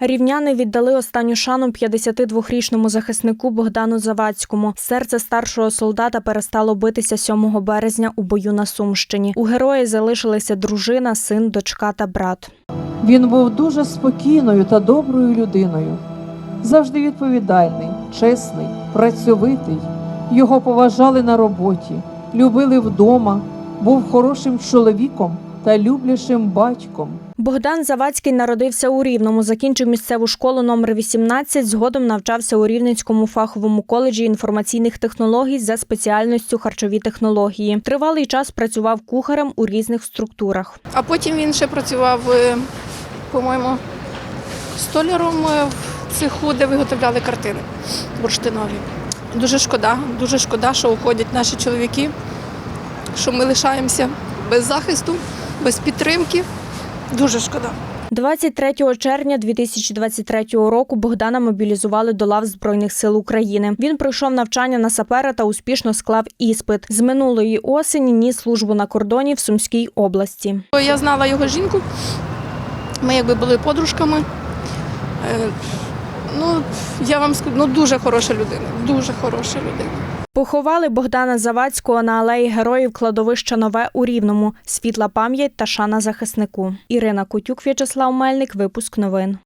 Рівняни віддали останню шану 52-річному захиснику Богдану Завадському. Серце старшого солдата перестало битися 7 березня у бою на Сумщині. У герої залишилися дружина, син, дочка та брат. Він був дуже спокійною та доброю людиною, завжди відповідальний, чесний, працьовитий. Його поважали на роботі, любили вдома, був хорошим чоловіком та люблячим батьком. Богдан Завадський народився у Рівному, закінчив місцеву школу номер 18, згодом навчався у Рівненському фаховому коледжі інформаційних технологій за спеціальністю харчові технології. Тривалий час працював кухарем у різних структурах. А потім він ще працював, е, по-моєму, столяром е, в цеху, де виготовляли картини бурштинові. Дуже шкода, дуже шкода, що уходять наші чоловіки, що ми лишаємося без захисту, без підтримки. Дуже шкода. 23 червня 2023 року Богдана мобілізували до лав Збройних сил України. Він пройшов навчання на сапера та успішно склав іспит. З минулої осені ніс службу на кордоні в Сумській області. Я знала його жінку, ми якби були подружками. Е, Ну, я вам скажу, ну дуже хороша людина, дуже хороша людина. Поховали Богдана Завадського на алеї героїв кладовища Нове у Рівному. Світла пам'ять та шана захиснику. Ірина Кутюк, В'ячеслав Мельник. Випуск новин.